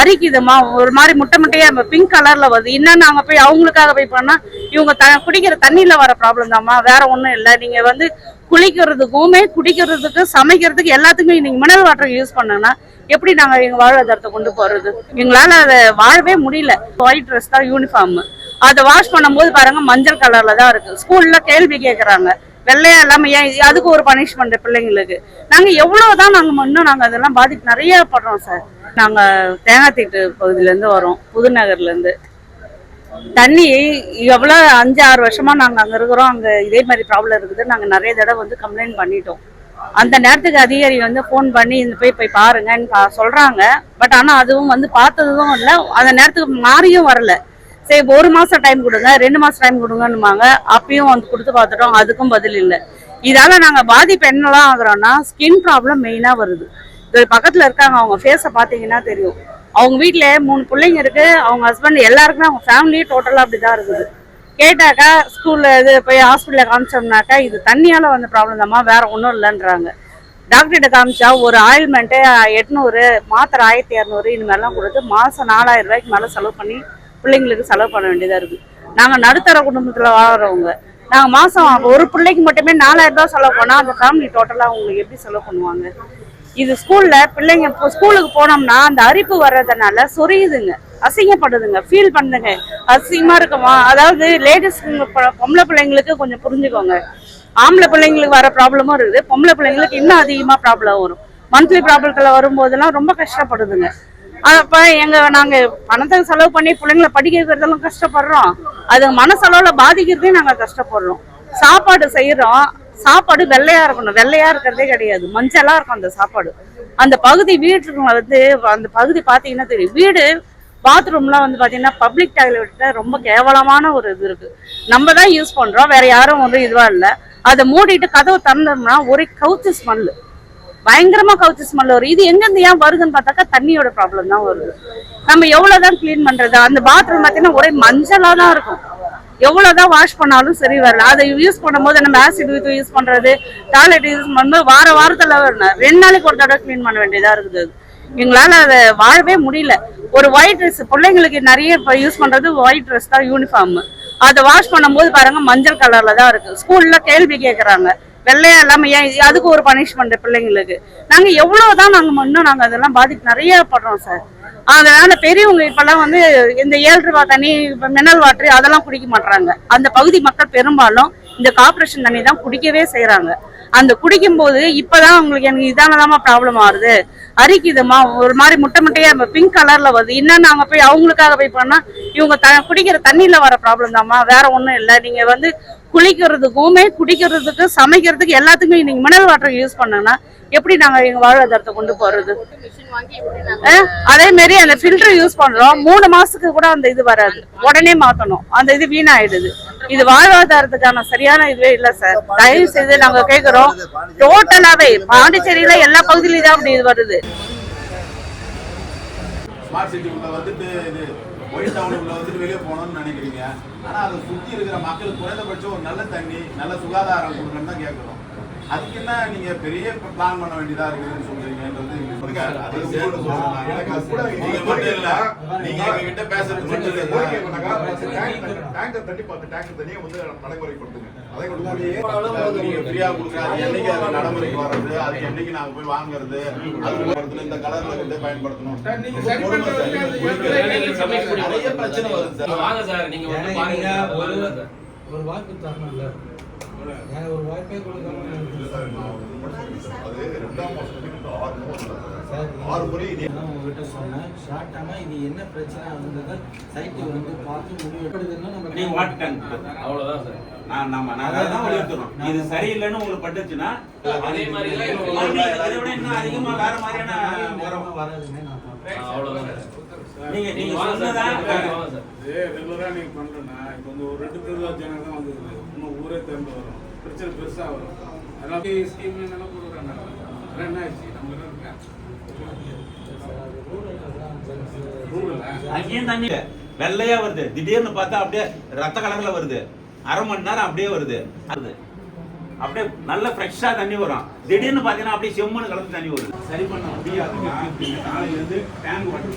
அரிக்குதுமா ஒரு மாதிரி முட்டை முட்டையா பிங்க் கலர்ல வருது. இன்னும் நாங்க போய் அவங்களுக்காக போய் பண்ணா இவங்க த குடிக்கிற தண்ணியில வர ப்ராப்ளம் தாம்மா. வேற ஒண்ணும் இல்லை. நீங்க வந்து குளிக்கிறதுக்குமே குடிக்கிறதுக்கு சமைக்கிறதுக்கு எல்லாத்துக்குமே நீங்க மினரல் வாட்டர் யூஸ் பண்ணனா எப்படி நாங்க எங்க வாழ்வாதாரத்தை கொண்டு போறது? எங்களால அதை வாழவே முடியல. ஒயிட் ட்ரெஸ் தான் யூனிஃபார்ம் அதை வாஷ் பண்ணும்போது பாருங்க மஞ்சள் கலர்ல தான் இருக்கு. ஸ்கூல்ல கேள்வி கேட்கறாங்க வெள்ளையா இல்லாம ஏன் இது- அதுக்கு ஒரு பனிஷ்மெண்ட் பிள்ளைங்களுக்கு. நாங்க எவ்வளவுதான் நாங்க இன்னும் நாங்க அதெல்லாம் பாதிப்பு நிறைய படுறோம் சார். நாங்க தேங்காய்த்தீட்டு பகுதியில இருந்து வரோம் புதுநகர்ல இருந்து. தண்ணி எவ்வளோ அஞ்சு ஆறு வருஷமா நாங்க அங்க இருக்கிறோம் அங்க இதே மாதிரி ப்ராப்ளம் இருக்குது. நாங்க நிறைய தடவை வந்து கம்ப்ளைண்ட் பண்ணிட்டோம். அந்த நேரத்துக்கு அதிகாரி வந்து ஃபோன் பண்ணி இந்த போய் போய் பாருங்கன்னு பா- சொல்றாங்க. பட் ஆனா அதுவும் வந்து பார்த்ததும் இல்லை. அந்த நேரத்துக்கு மாறியும் வரல. சரி ஒரு மாசம் டைம் கொடுங்க ரெண்டு மாசம் டைம் கொடுங்கன்னுமாங்க. அப்பயும் வந்து கொடுத்து பார்த்துட்டோம் அதுக்கும் பதில் இல்லை. இதால நாங்க பாதிப்பு என்னலாம் ஆகுறோம்னா ஸ்கின் ப்ராப்ளம் மெயினா வருது. இது பக்கத்துல இருக்காங்க அவங்க ஃபேஸை பார்த்தீங்கன்னா தெரியும். அவங்க வீட்டில் மூணு பிள்ளைங்க இருக்கு அவங்க ஹஸ்பண்ட் எல்லாருக்குமே அவங்க ஃபேமிலியே அப்படி அப்படிதான் இருக்குது. கேட்டாக்கா ஸ்கூல்ல இது போய் ஹாஸ்பிட்டலில் காமிச்சோம்னாக்கா இது தண்ணியால வந்த ப்ராப்ளம் தாம்மா வேற ஒன்றும் இல்லைன்றாங்க. டாக்டர்கிட்ட காமிச்சா ஒரு ஆயில்மெண்ட்டு எட்நூறு மாத்திரை ஆயிரத்தி இரநூறு இந்த மாதிரிலாம் கொடுத்து மாதம் நாலாயிரம் ரூபாய்க்கு மேலே செலவு பண்ணி பிள்ளைங்களுக்கு செலவு பண்ண வேண்டியதாக இருக்குது நாங்க நடுத்தர குடும்பத்துல வாழ்றவங்க நாங்க மாசம் ஒரு பிள்ளைக்கு மட்டுமே நாலாயிரம் ரூபா செலவு பண்ணால் அந்த ஃபேமிலி டோட்டலாக அவங்களுக்கு எப்படி செலவு பண்ணுவாங்க? இது ஸ்கூல்ல பிள்ளைங்க இப்போ ஸ்கூலுக்கு போனோம்னா அந்த அரிப்பு வர்றதுனால சொரியுதுங்க அசிங்கப்படுதுங்க ஃபீல் பண்ணுங்க அசிங்கமாக இருக்குமா? அதாவது லேடிஸ் பொம்பளை பிள்ளைங்களுக்கு கொஞ்சம் புரிஞ்சுக்கோங்க. ஆம்பளை பிள்ளைங்களுக்கு வர ப்ராப்ளமும் இருக்குது பொம்பளை பிள்ளைங்களுக்கு இன்னும் அதிகமா ப்ராப்ளம் வரும். மந்த்லி ப்ராப்ளத்தில் வரும்போதெல்லாம் ரொம்ப கஷ்டப்படுதுங்க. அப்ப எங்க நாங்க பணத்தை செலவு பண்ணி பிள்ளைங்களை படிக்க வைக்கிறதெல்லாம் கஷ்டப்படுறோம். அது மனசளவுல பாதிக்கிறதே நாங்க கஷ்டப்படுறோம். சாப்பாடு செய்யறோம். சாப்பாடு வெள்ளையா இருக்கணும். வெள்ளையா இருக்கிறதே கிடையாது. மஞ்சளா இருக்கும் அந்த சாப்பாடு. அந்த பகுதி வீட்டுல வந்து அந்த பகுதி பாத்தீங்கன்னா தெரியும்? வீடு பாத்ரூம்லாம் வந்து பாத்தீங்கன்னா பப்ளிக் டாய்லெட்ல ரொம்ப கேவலமான ஒரு இது இருக்கு. நம்ம தான் யூஸ் பண்றோம். வேற யாரும் ஒன்றும் இதுவா இல்லை. அதை மூடிட்டு கதவை திறந்தோம்னா ஒரே கவுச்சு ஸ்மெல்லு பயங்கரமா கவுச்சி ஸ்மெல் வரும். இது எங்கிருந்து ஏன் வருதுன்னு பார்த்தாக்கா தண்ணியோட ப்ராப்ளம் தான் வருது. நம்ம எவ்வளவுதான் க்ளீன் பண்றது அந்த பாத்ரூம் பார்த்தீங்கன்னா ஒரே மஞ்சளா தான் இருக்கும். எவ்வளவுதான் வாஷ் பண்ணாலும் சரி வரல. அதை யூஸ் பண்ணும்போது நம்ம ஆசிட் ஊற்றி யூஸ் பண்றது டாய்லெட் யூஸ் பண்ணும்போது வார வாரத்துல வரணும் ரெண்டு நாளைக்கு ஒரு தடவை க்ளீன் பண்ண வேண்டியதா இருக்குது. அது. எங்களால அதை வாழவே முடியல. ஒரு ஒயிட் ட்ரெஸ் பிள்ளைங்களுக்கு நிறைய இப்போ யூஸ் பண்றது ஒயிட் ட்ரெஸ் தான் யூனிஃபார்ம் அதை வாஷ் பண்ணும்போது பாருங்க மஞ்சள் கலர்ல தான் இருக்கு. ஸ்கூல்ல கேள்வி கேட்குறாங்க வெள்ளையா இல்லாம ஏன் அதுக்கு ஒரு பனிஷ்மெண்ட் பிள்ளைங்களுக்கு? நாங்க எவ்வளவுதான் நாங்க இன்னும் நாங்க அதெல்லாம் பாதிப்பு நிறைய படுறோம் சார். அதனால பெரியவங்க இப்பெல்லாம் வந்து இந்த ஏழு ரூபா தண்ணி இப்ப மினல் வாட்டர் அதெல்லாம் குடிக்க மாட்டாங்க அந்த பகுதி மக்கள் பெரும்பாலும் இந்த கார்பரேஷன் தண்ணி தான் குடிக்கவே செய்யறாங்க அந்த குடிக்கும்போது இப்பதான் உங்களுக்கு எனக்கு இதானதாமா ப்ராப்ளம் ஆகுது. அரிக்குதுமா ஒரு மாதிரி முட்டை முட்டையா பிங்க் கலர்ல வருது. இன்னும் நாங்க போய் அவங்களுக்காக போய் பண்ணா இவங்க த குடிக்கிற தண்ணியில வர ப்ராப்ளம் தாம்மா. வேற ஒன்றும் இல்லை. நீங்க வந்து குளிக்கிறதுக்குமே குடிக்கிறதுக்கு சமைக்கிறதுக்கு எல்லாத்துக்குமே நீங்க மினரல் வாட்டர் யூஸ் பண்ணுங்கன்னா எப்படி நாங்க எங்க வாழ்வாதாரத்தை கொண்டு போறது? அதே மாதிரி அந்த ஃபில்டர் யூஸ் பண்றோம். மூணு மாசத்துக்கு கூட அந்த இது வராது. உடனே மாத்தணும். அந்த இது வீணாயிடுது. இது வாழ்வாதாரத்துக்கான சரியான இதுவே இல்ல சார் தயவு செய்து நாங்க கேக்குறோம். டோட்டலாவே பாண்டிச்சேரியில எல்லா பகுதியிலும் தான் அப்படி இது வருது. ஒயிட் டவுனுக்குள்ள வந்துட்டு வெளியே போகணும்னு நினைக்கிறீங்க. ஆனா அதை சுத்தி இருக்கிற மக்களுக்கு குறைந்தபட்சம் ஒரு நல்ல தண்ணி நல்ல சுகாதாரம் கொடுக்கணும்னு தான் கேட்குறோம் அதுக்கு என்ன நீங்க பெரிய பிளான் பண்ண வேண்டியதா இருக்குதுன்னு சொல்றீங்கன்றது அது அது நீங்க மட்டும் இல்ல நீங்க எங்க கிட்ட பேசுறது மட்டும் இல்ல. கோரிக்கை டேங்கர் தண்ணி பத்து டேங்கர் தண்ணியை வந்து நடைமுறைப்படுத்துங்க அதை கொடுத்து நீங்க ஃப்ரீயா கொடுக்குறாங்க என்னைக்கு அது நடைமுறைக்கு வர்றது அதுக்கு என்னைக்கு நாங்க போய் வாங்குறது போறதுல இந்த கலர்ல இருந்து பயன்படுத்தணும். சார். நிறைய பிரச்சனை வருது சார். வாங்க சார் நீங்க வந்து ஏன்னா பாருங்க. நீங்க ஒரு வாய்ப்பு தரணும்ல. ஒரு வாய்ப்பே கொடுக்காம அது உங்ககிட்ட சொன்னேன். ஷார்ட்டானா இது என்ன பிரச்சனை ஆகுன்றத சைட்டு வந்து பார்த்து முடிவு எடுக்கிறதுன்னா நம்ம டேங்க் அவ்வளவுதான் சார். நான் நம்ம நான் அதை தான் வலியுறுத்தணும் இது சரியில்லைன்னு உங்களுக்கு பட்டுச்சுன்னா அதே மாதிரி இதை விட இன்னும் அதிகமா வேற மாதிரியான வரமா வராதுன்னு நான் பார்ப்பேன் அவ்வளவுதான் நீங்க நீங்க சொன்னதா இதே ரெகுலராக நீங்கள் பண்ணுறேன்னா இப்போ வந்து ஒரு ரெண்டு திருவிழா ஜனங்க தான் இன்னும் ஊரே திறந்து வரும். பிரச்சனை பெருசாக வரும். அதனால ஸ்கீம் என்னென்ன கொடுக்குறாங்க அதெல்லாம் என்ன ஆச்சு? நம்ம என்ன இருக்கேன் ரூல் இல்லை. அங்கேயும் தண்ணி இல்ல. வெள்ளையா வருது. திடீர்னு பார்த்தா அப்படியே ரத்த கலர்ல வருது. அரை மணி நேரம் அப்படியே வருது. அது. அப்படியே நல்ல ஃப்ரெஷ்ஷா தண்ணி வரும். திடீர்னு பாத்தீங்கன்னா அப்படியே செம்மண் கலந்து தண்ணி வருது. சரி பண்ண முடியாது டேங்க் வாட்டர்